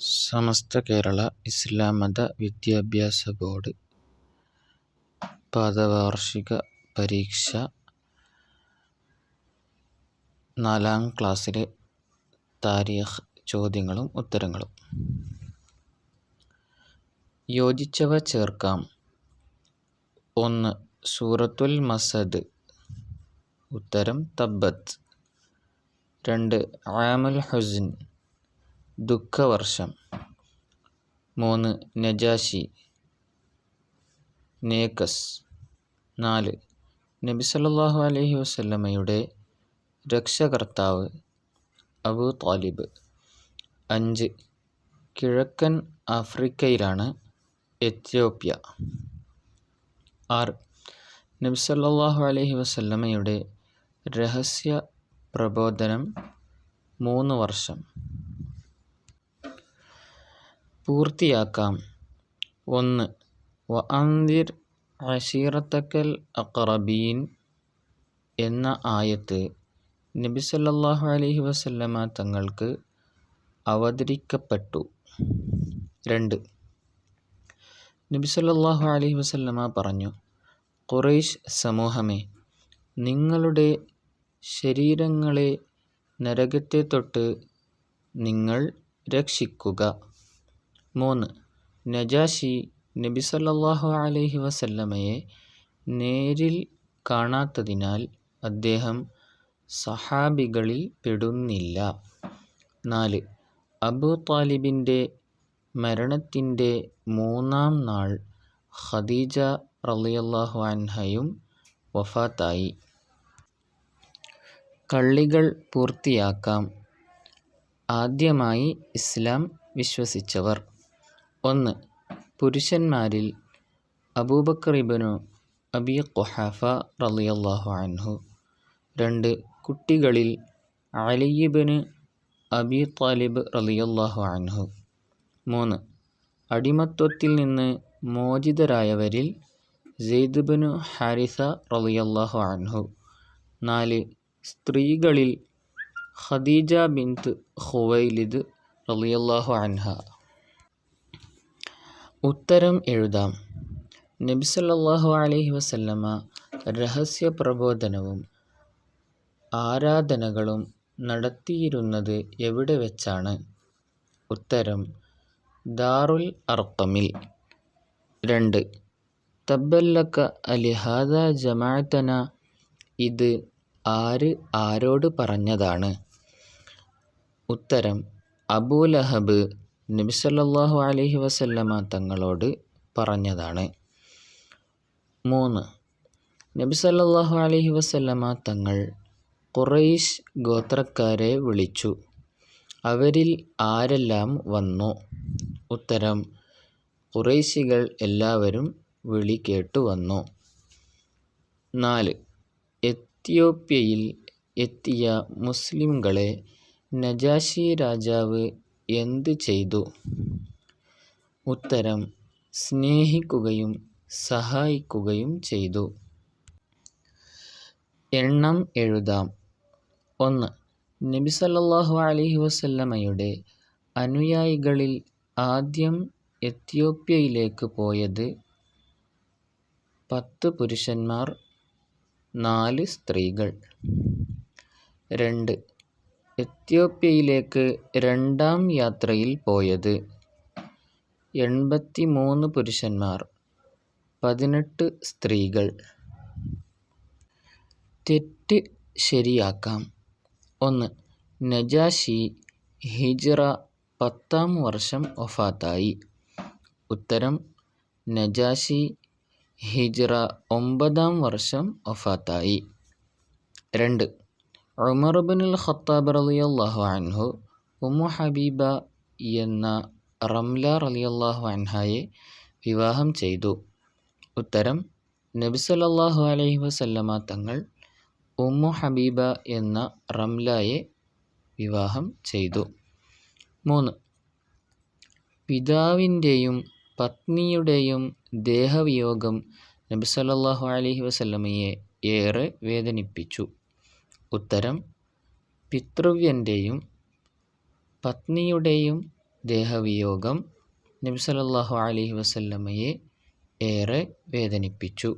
സമസ്ത കേരള ഇസ്ലാം മത വിദ്യാഭ്യാസ ബോർഡ്. പാദവാർഷിക പരീക്ഷ നാലാം ക്ലാസ്സിലെ താരീഖ് ചോദ്യങ്ങളും ഉത്തരങ്ങളും. യോജിച്ചവ ചേർക്കാം. ഒന്ന് സൂറത്തുൽ മസദ്. ഉത്തരം തബ്ബത്ത്. രണ്ട് ആമുൽ ഹുസ്ൻ. ദുഃഖവർഷം. മൂന്ന് നജാഷി. നേക്കസ്. നാല് നബി സല്ലല്ലാഹു അലൈഹി വസല്ലമയുടെ രക്ഷകർത്താവ് അബൂ താലിബ് അഞ്ച് കിഴക്കൻ ആഫ്രിക്കയിലാണ് എത്യോപ്യ. ആറ് നബി സല്ലല്ലാഹു അലൈഹി വസല്ലമയുടെ രഹസ്യ പ്രബോധനം മൂന്ന് വർഷം. പൂർത്തിയാക്കാം. ഒന്ന് വ അന്തിർ അഷീറത്തക്കൽ അഖറബീൻ എന്ന ആയത്ത് നബി സല്ലല്ലാഹു അലൈഹി വസല്ലമ തങ്ങൾക്ക് അവതരിക്കപ്പെട്ടു. രണ്ട് നബി സല്ലല്ലാഹു അലൈഹി വസല്ലമ പറഞ്ഞു ഖുറൈശ് സമൂഹമേ നിങ്ങളുടെ ശരീരങ്ങളെ നരകത്തെ തൊട്ട് നിങ്ങൾ രക്ഷിക്കുക. മൂന്ന്. നജാഷി നബി സല്ലല്ലാഹു അലൈഹി വസല്ലമയെ നേരിൽ കാണാത്തതിനാൽ അദ്ദേഹം സഹാബികളിൽ പെടുന്നില്ല. നാല്. അബൂ താലിബിന്റെ മരണത്തിന്റെ മൂന്നാം നാൾ ഖദീജ റളിയല്ലാഹു അൻഹയും വഫാത്തായി. കള്ളികൾ പൂർത്തിയാക്കാം. ആദ്യമായി ഇസ്ലാം വിശ്വസിച്ചവർ. ഒന്ന്. പുരുഷന്മാരിൽ അബൂബക്കർ ഇബ്നു അബി ഖുഹാഫ റളിയല്ലാഹു അൻഹു. രണ്ട്. കുട്ടികളിൽ അലിയിബിന് അബി താലിബ് റളിയല്ലാഹു അൻഹു. മൂന്ന്. അടിമത്വത്തിൽ നിന്ന് മോചിതരായവരിൽ സെയ്ദ്ബിനു ഹാരിസ റളിയല്ലാഹു അൻഹു. നാല്. സ്ത്രീകളിൽ ഖദീജ ബിൻത്ത് ഖുവൈലിദ് റളിയല്ലാഹു അൻഹ. ഉത്തരം എഴുതാം. നബി സല്ലല്ലാഹു അലൈഹി വസല്ലമ രഹസ്യ പ്രബോധനവും ആരാധനകളും നടത്തിയിരുന്നത് എവിടെ വെച്ചാണ്? ഉത്തരം ദാറുൽ അർക്കമിൽ രണ്ട് തബ്ബല്ലക്ക അലിഹാദ ജമാഅത്തന ഇത് ആര് ആരോട് പറഞ്ഞതാണ്? ഉത്തരം അബൂലഹബ് നബി അലഹി വസല്ലമ തങ്ങളോട് പറഞ്ഞതാണ്. മൂന്ന് നബിസല്ലാഹു അലഹി വസല്ലമ തങ്ങൾ കുറൈശ് ഗോത്രക്കാരെ വിളിച്ചു. അവരിൽ ആരെല്ലാം വന്നു? ഉത്തരം ഖുറൈശികൾ എല്ലാവരും വിളി കേട്ടു വന്നു. നാല് എത്യോപ്യയിൽ എത്തിയ മുസ്ലിംകളെ നജാഷി രാജാവ് എന്ത് ചെയ്തു? ഉത്തരം സ്നേഹിക്കുകയും സഹായിക്കുകയും ചെയ്തു. എണ്ണം എഴുതാം. ഒന്ന് നബി സല്ലല്ലാഹു അലൈഹി വസല്ലമയുടെ അനുയായികളിൽ ആദ്യം എത്യോപ്യയിലേക്ക് പോയത് പത്ത് പുരുഷന്മാർ നാല് സ്ത്രീകൾ. രണ്ട് എത്യോപ്യയിലേക്ക് രണ്ടാം യാത്രയിൽ പോയത്. എൺപത്തി മൂന്ന് പുരുഷന്മാർ പതിനെട്ട് സ്ത്രീകൾ. തെറ്റ് ശരിയാക്കാം. ഒന്ന് നജാഷി ഹിജ്റ പത്താം വർഷം വഫാത്തായി. ഉത്തരം നജാഷി ഹിജ്റ ഒമ്പതാം വർഷം വഫാത്തായി. രണ്ട് ഉമർ ബിനുൽ ഖത്താബ് റളിയല്ലാഹു അൻഹു ഉമ്മു ഹബീബ എന്ന റംല റളിയല്ലാഹു അൻഹയെ വിവാഹം ചെയ്തു. ഉത്തരം നബി സല്ലല്ലാഹു അലൈഹി വസല്ലമ തങ്ങൾ ഉമ്മു ഹബീബ എന്ന റംലയെ വിവാഹം ചെയ്തു. മൂന്ന് പിതാവിന്റെയും പത്നിയുടെയും ദേഹവിയോഗം നബി സല്ലല്ലാഹു അലൈഹി വസല്ലമയെ ഏറെ വേദനിപ്പിച്ചു. ഉത്തരം പിതൃവ്യന്റെയും പത്നിയുടെയും ദേഹവിയോഗം നബി സല്ലല്ലാഹു അലൈഹി വസല്ലമയെ ഏറെ വേദനിപ്പിച്ചു.